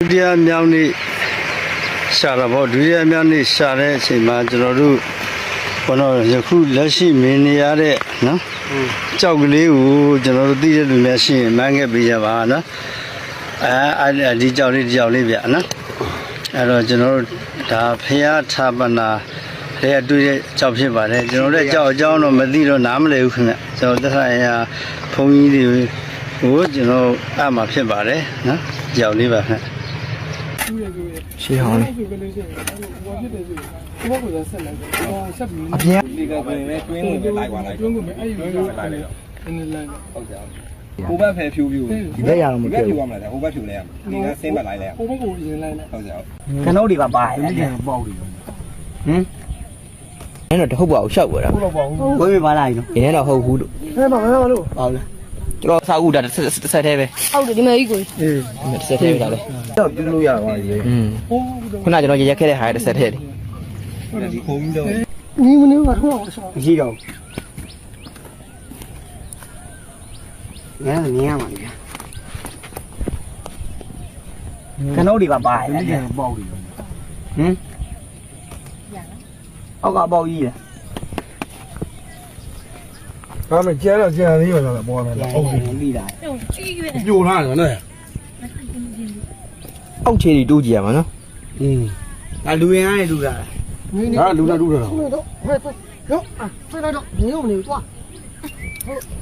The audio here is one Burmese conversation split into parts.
ဒုတိယမြောက်နေ့ရှာတာပေါ့ဒုတိယမြောက်နေ့ရှာတဲ့အချိန်မှာကျွန်တော်တို့ဘောတော့ယခုလက်ရှိမင်းနေရတဲ့နော်ကြောက်ကလေးကိုကျွန်တော်တို့သိတဲ့လူများရှိရင်မှန်းခဲ့ပေးကြပါနော်အဲအဲ့ဒီကြောက်လေးဒီကြောက်လေးဗျနော်အဲ့တော့ကျွန်တော်တို့ဒါဖရာထာပနာတဲ့တွေ့တဲ့ကြောက်ဖြစ်ပါတယ်ကျွန်တော်တို့ကြောက်အကြောင်းတော့မသိတော့နားမလည်ဘူးခင်ဗျကျွန်တော်သက်ဆိုင်ရာဘုန်းကြီးတွေကိုကျွန်တော်အမှဖြစ်ပါတယ်နော်ကြောက်လေးပါခင်ဗျ ရှေးဟောင်းလေးဆိုကလေးရှိရင်ဟိုဖြစ်တယ်ဆိုဟိုဘက်ကဆက်လိုက်တယ်ဟိုဆက်ပြီးအပြင်ဒီကကွင်းပဲတွင်းဝင်ပဲလိုက်သွားလိုက်တွင်းကိုမအဲ့ဒီလိုလိုက်လိုက်အင်းလိုက်ဟုတ်ကြဟိုဘက်ဖယ်ဖြူဖြူဒီဘက်ရအောင်မဒီဘပြောက်ဖြူဘူးရမလားဟိုဘက်ဖြူလဲရဒီကဆင်းဘက်လိုက်လဲဟိုဘက်ကိုရင်လိုက်လိုက်ဟုတ်ကြကနုတ်တွေပါပါတယ်ဟင်အဲ့တော့တဟုတ်ပါဘူးရှောက်ပါတော့ဟုတ်တော့ပေါ့ဟုတ်ဝေးဝေးပါလာရင်တော့ဒီနေ့တော့ဟုတ်ဘူးလို့ဟဲ့ပါမလို့ဟုတ်လား ကျွန်တော်စာအုပ်ဒါတစ်ဆက်တစ်ဆက်သေးပဲဟုတ်တယ်ဒီမှာကြီးကိုအေးတစ်ဆက်သေးပဲဒါပဲတော့ပြုလို့ရပါသေးတယ်อืมဟိုခုနကျွန်တော်ရရက်ခဲ့တဲ့ဟာတစ်ဆက်သေးတယ်ဒီခုံးတော့နီးမနီးကတော့အောင်ဆောရှိတော့ငါနေရမှာလေကနုတ်တွေပါပါတယ်ဒီကပေါက်တယ်ဟင်အောက်ကပေါက်ကြီးလား ဒါမှကျဲတော့ကျဲသေးပါလားပေါ်လာတယ်ဟုတ်ပြီပြီးတာပြိုထားတယ်နော်အောက်ခြေတွေတိုးကြည့်ရမှာနော်อืมဒါလူရင်ကနေလူတာဒါလူလာလူလာတော့ဟဲ့ရောဆက်လိုက်တော့နေဦးမနေတော့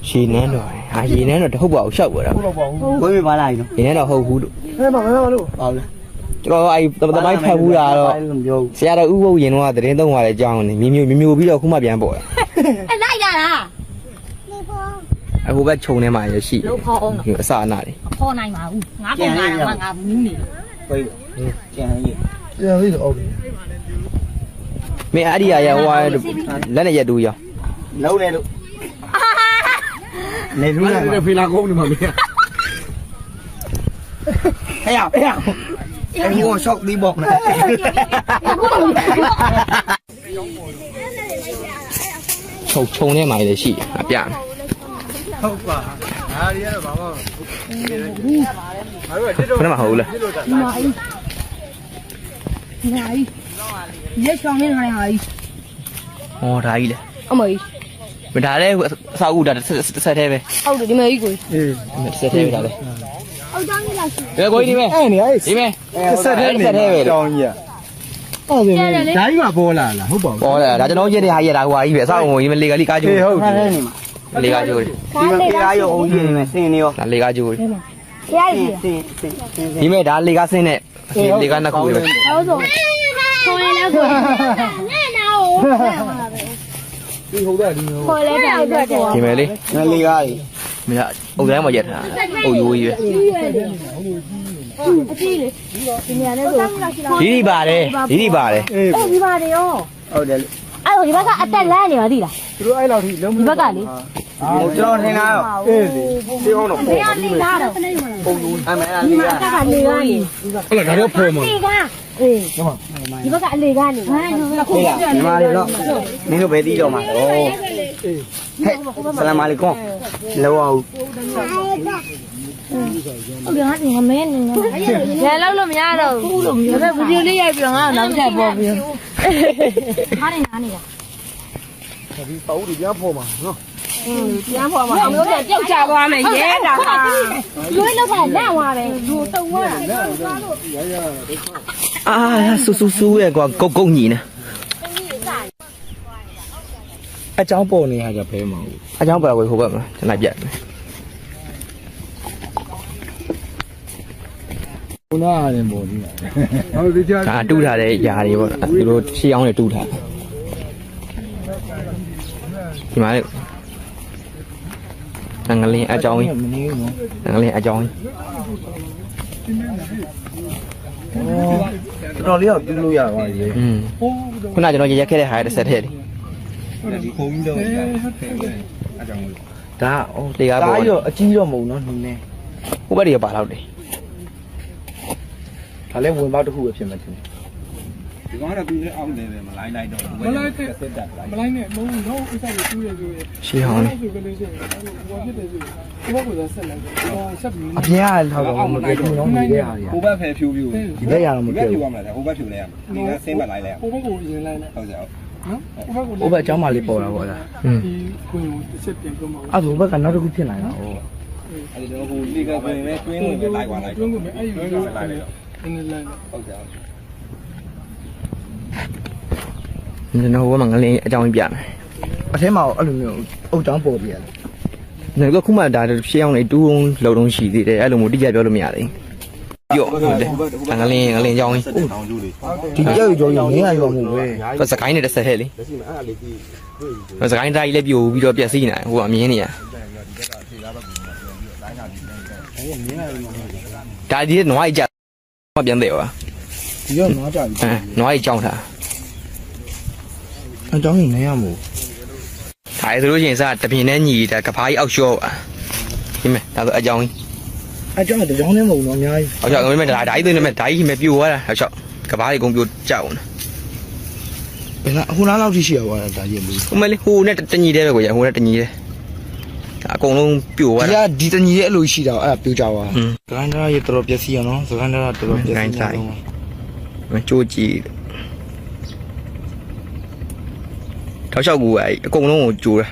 ရှည်နန်းတော့ဟာရေနန်းတော့တဟုတ်ပါဘူးရှောက်ပါတော့ဟုတ်တော့ပေါ့ဟုတ်ဝေးဝေးပါလာရင်တော့ရေနန်းတော့ဟုတ်ဘူးလို့ဟဲ့ပါမလို့ဟုတ်လားကျွန်တော်အဲ့တမိုင်းဖတ်ဘူးလားတော့ဆရာတော်ဥပုပ်ရင်တော့သတင်းသုံးရတဲ့အကြောင်းနဲ့မြမျိုးမြမျိုးပြီးတော့ခုမှပြန်ပေါ်တယ်အဲ့လိုက်တာလား အခုဘက်ခြုံထဲမှာရရှိလို့ခေါ်အောင်ဒီအစအနာတွေခေါ်နိုင်ပါဘူးငါပုံငါတော့ငါဘူးနေဟေးကျန်ရည်ကျဲသေးတယ်ဟုတ်ပြီမင်းအဲ့ဒီအရာဟိုလက်နဲ့ရက်တူရောလုံးနေလို့နေလူလာဖေးလာကုန်းနေမှာမင်းဟဲ့ရဟဲ့ရအဲ့ဒီကိုရှောက်ပြီးပေါ့နော်ခြုံခြုံထဲမှာလည်းရှိအပြ မယ်ဟုတ်ပါအားရရတော့ဘာမှခဏမဟုတ်ဘူးလားဒီမှာအေးဒီမှာအေးရက်ချောင်းနေနေဟာကြီးဟောဒါကြီးလေအမေကြီးမဒါလည်းအစာအုပ်ဒါတစ်ဆက်သေးပဲဟုတ်တယ်ဒီမှာကြီးကိုအေးတစ်ဆက်သေးပဲဒါလည်းအောက်ကြောင်းကြီးလားရှိဘယ်ကိုကြီးဒီမဲ့အဲ့နေအဲ့ဒီမဲ့ဆက်တဲ့နေဆက်သေးပဲတောင်းကြီးဟုတ်တယ်ဓာကြီးမှာပေါ်လာလားဟုတ်ပါဘူးဟောလေဒါကျွန်တော်ကျင်းတဲ့ဟာကြီးဒါဟိုဟာကြီးပဲအစာအုပ်ကြီးမလေကလေးကားကျိုးအေးဟုတ်တယ် လေကားကျိုးဒီမှာကားရုံအောင်ကြီးနေမယ်စင်နေရောဒါလေကားကျိုးဖျားကြီးဒီမဲ့ဒါလေကားစင်းနဲ့လေကားနှစ်ခုပဲအောက်ဆုံးခေါ်လဲခေါ်နဲနာကိုဒီဟုတ်တယ်ဒီဟိုခေါ်လဲတာအတွက်တယ်ဒီမဲ့လေးငါလေးကားကြီးမရအုပ်တိုင်းမှာရက်ထားအုပ်ရိုးကြီးပဲအကြည့်လေဒီနေရာနဲ့ဆိုဒီဒီပါတယ်ဒီဒီပါတယ်အေးအဲ့ဒီပါတယ်ရောဟုတ်တယ်အဲ့တော့ဒီဘက်ကအတက်လန်းနေပါသိလားသူတို့အဲ့လောက်ထိလုံးမဒီဘက်ကလေ ဟိုကျွန်တော်ထင်တာတော့အေးဒီဒီအောင်တော့ဘယ်ကနေလာတော့အမေအဒီလေးမှာကအတက်ကနေကနေဟုတ်လားဒါတော့ဖော်မှာလေကအေးဒီဘက်ကအလေကနေဟမ်ဟေးလားညီမလေးတော့မင်းတို့ပဲတီးတော့မှာတော့ဟဲ့ဆလာမအလัยကွန်လောအောင်ဟုတ်တယ်ငါဒီငမဲနေနေရလောက်လို့မရတော့ဘူးလို့ဒါပေမဲ့ဗီဒီယိုလေးရိုက်ပြီးတော့ငါ့ကိုနောက်ထပ်ပေါ်ပြီးဟာနေနားနေတာဒီပေါ့ဒီပြန်ဖော်မှာနော် ပြန်ပေါ်မှာမျိုးကပြုတ်ချသွားမယ်ရဲတာဟာလွေးလောက်ကလန့်သွားတယ်လူတုံသွားတာအာဆူဆူဆူရဲ့ကွာကုတ်ကုတ်ညီနေအချောင်းပေါ်နေရကြဖဲမှာအချောင်းပါဝေဟိုဘက်မှာကျွန်တော်ပြတ်မယ်ဘုနာရတယ်ပေါ်ဒီဟုတ်ဒီကြဒါတူးထားတဲ့ຢာတွေပေါ့သူတို့ရှေးအောင်တွေတူးထားဒီမှာလေ ငလင်းအကြောင်းကြီးမနေဘူးနော်ငလင်းအကြောင်းကြီးတော်တော်လေးတော့ပြုလို့ရပါရဲ့อืมခုနကျွန်တော်ရရက်ခဲ့တဲ့ဟာတစ်ဆက်တည်းလေဒီခုံးတော့အကြောင်းလို့ဒါအိုးလေကားဒါပေါ်ကြီးတော့အကြီးတော့မဟုတ်နော်နင်းနေဟိုဘက်တွေကပါတော့တယ်ဒါလည်းဝင်ပေါက်တစ်ခုပဲဖြစ်မှတင်ဒီကော င်ကတော့သူလည်းအောက်နေတယ်မလိုက်လိုက်တော့ဘူးစစ်တက်လိုက် မလိုက်နဲ့မဟုတ်ဘူးတော့ဥစ္စာတွေတူးရဆိုရင် ရှေးဟောင်း ဆိုကလေးဆိုရင်ဟိုဖြစ်တယ်ဆိုရင်ဘုရားကဆက်လိုက်တယ်ဟောဆက်ပြီး အပြင်ကထောက်တော့မပြည့်ဘူးနော်ဒီတဲ့ဟာတွေက ဟိုဘက်ဖယ်ဖြူဖြူ ဒီတဲ့ရတော့မ ဒီဘ ပြ က် ည့် ဖြူ ဘူး ရမလားဟိုဘက်ဖြူလဲရမယ်ဒီကဆင်းဘက်လိုက်လဲ ဟိုဘက်ကိုရင်လိုက်လိုက် ဟုတ်ကြဟုတ် နော်ဟိုဘက်ကို ဟိုဘက်အเจ้าမလေးပေါ်တာပေါ့လားอืม ဒီကိုယ်ကိုတစ်ချက်ပြန်ပြောမှာ အဲ့ဒါဟိုဘက်ကနောက်တစ်ခုဖြစ်နိုင်တာဟို အဲ့ဒီတော့ဟိုဒီကကိုင်းနဲ့တွင်းဝင်လိုက်သွားလိုက် တွင်းကိုအဲ့ဒီ တွင်း ကို ဝင်လိုက်လိုက် နည်းနည်းလိုက် ဟုတ်ကြဟုတ် ကျွန်တော်ဟိုဘက်မှာငလင်းအကြောင်းပြမယ်အထဲမှာအဲ့လိုမျိုးအုတ်တောင်းပေါ်ပြရတယ်ငါကခုမှဒါရှေးအောင်နေတူးအောင်လှုပ်တော့ရှိသေးတယ်အဲ့လိုမျိုးတိကျပြောလို့မရသေးဘူးပြော့ဟုတ်တယ်ငလင်းငလင်းကြောင်းကြီးတောင်ကျူးလေးဒီကြောက်ကြောကြီးငင်းရရောမှုပဲစကိုင်းနဲ့တစ်ဆက်ဟဲ့လေစကိုင်းတိုင်းလည်းပြိုပြီးတော့ပြက်စီးနေဟိုအမြင်နေရဒါဒီနွားကြမပြန်တယ်ပါ ဒီတော့နားကြပြီအဲနွားကြီးကြောင်းတာအကြောင်းကြီးနေရမို့ဒါဆိုလို့ရှိရင်စတပြင်းနဲ့ညီတာကဖားကြီးအောက်လျှော့ပါဒီမဲ့ဒါဆိုအကြောင်းကြီးအကြောင်းတကြောင်းနဲ့မဟုတ်တော့အများကြီးအောက်လျှော့ဒါပေမဲ့ဒါဒါကြီးသွင်းနေမဲ့ဒါကြီးမဲ့ပြိုသွားတာအောက်လျှော့ကဖားကြီးကုန်ပြိုကြောက်နေဘယ်လားဟိုလားလောက်ထိရှိရပါလားဒါကြီးလို့ဟိုမဲ့လေဟိုနဲ့တညီတဲ့ပဲကိုရဟိုနဲ့တညီတဲ့ဒါအကုန်လုံးပြိုသွားဒီတာကဒီတညီရဲ့အလိုရှိတာအဲ့ဒါပြကြပါဟွန်းစကန်ဒရာရေတော်တော်ပျက်စီးရနော်စကန်ဒရာတော်တော်ပျက်စီးရနော်မ ကြိုးကြည့်ထောက်လျှောက်ကူအဲ့အကုန်လုံးကိုကြိုးတာ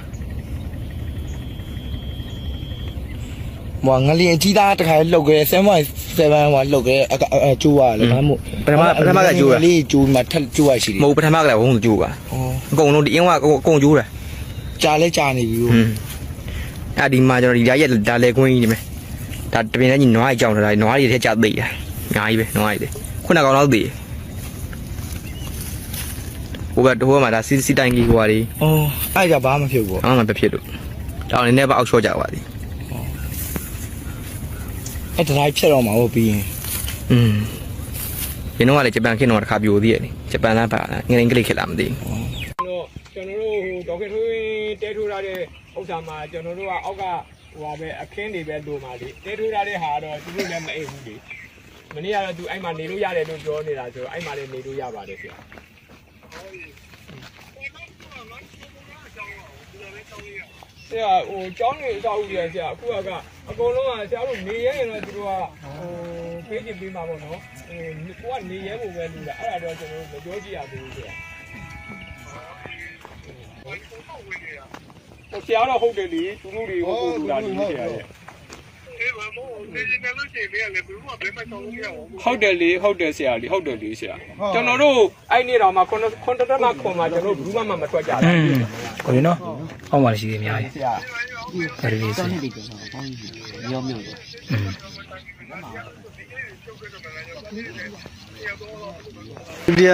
ဟိုငလျင်ကြီးသားတခါလှုပ်ခဲ့7.7ဟိုလှုပ်ခဲ့အကျိုးရတယ်ဘာမို့လေးကျိုးမှာထက်ကျိုးရရှိတယ်မဟုတ်ပထမကလည်းဝုန်းကြိုးပါဩအကုန်လုံးဒီအင်းကအကုန်ကြိုးတာကြာလဲကြာနေပြီဟွန်းအဲ့ဒီမှာကျွန်တော်ဒီဓာတ်ရက်ဒါလေခွင်းကြီးနေမယ်ဒါတပင်လည်းညီနွားကြီးကြောင်ထားတာနွားကြီးထဲကျသိတာအများကြီးပဲနွားကြီးလေခုနကောင်တော့သိ ဟိုဘက်ဟိုဘက်မှာဒါစီစီတိုင်ကြီးဟိုဟာဒီဩအဲ့ကြဘာမှဖြစ်ဘူးအောင်းမှာပဲဖြစ်လို့တောင်းနေနဲ့ပါအောက်ချော့ကြပါသည်အဲ့ဒါဖြတ်တော့မှာဟုတ်ပြီးရင်อืมဒီတော့ကလည်းဂျပန်ခင်တော့တစ်ခါပြိုသေးတယ်လေဂျပန်လားပါလားငရင်ကလေးခက်လာမသိဘူးတော့ကျွန်တော်တို့ဟိုဒေါက်တာထွေးတဲထိုးထားတဲ့ဥစ္စာမှာကျွန်တော်တို့ကအောက်ကဟိုဟာပဲအခင်းတွေပဲလိုပါလေတဲထိုးထားတဲ့ဟာတော့သူတို့လည်းမအိပ်ဘူးလေမနေ့ကတော့သူအဲ့မှာနေလို့ရတယ်လို့ပြောနေတာဆိုတော့အဲ့မှာလည်းနေလို့ရပါတယ်ဆရာ ဆရာဟိုကျောင်းနေအဆောက်အဦတွေဆရာအခုကအကုန်လုံးကဆရာတို့နေရရင်တော့သူတို့ကဟိုပေးချင်ပေးမှာပေါ့နော်ဟိုကိုကနေရဲဖို့ပဲလို့လားအဲ့ဒါတော့ကျွန်တော်တို့မပြောကြည့်ရသေးဘူးဆရာဟိုဆရာတော့ဟုတ်တယ်လေသူတို့တွေဟုတ်ဟုတ်တာဒီဆရာရဲ့ ဟုတ်တယ်လေဟုတ်တယ်ဆရာလေဟုတ်တယ်လေဆရာကျွန်တော်တို့အဲ့နေ့တော့မှခွန်ခွန်တတက်မှခွန်မှာကျွန်တော်ဘူးမှမထွက်ကြဘူးကိုရင်နော်အောက်မှာရှိသေးအများကြီးဒါလေးလေးစီဒုတိယ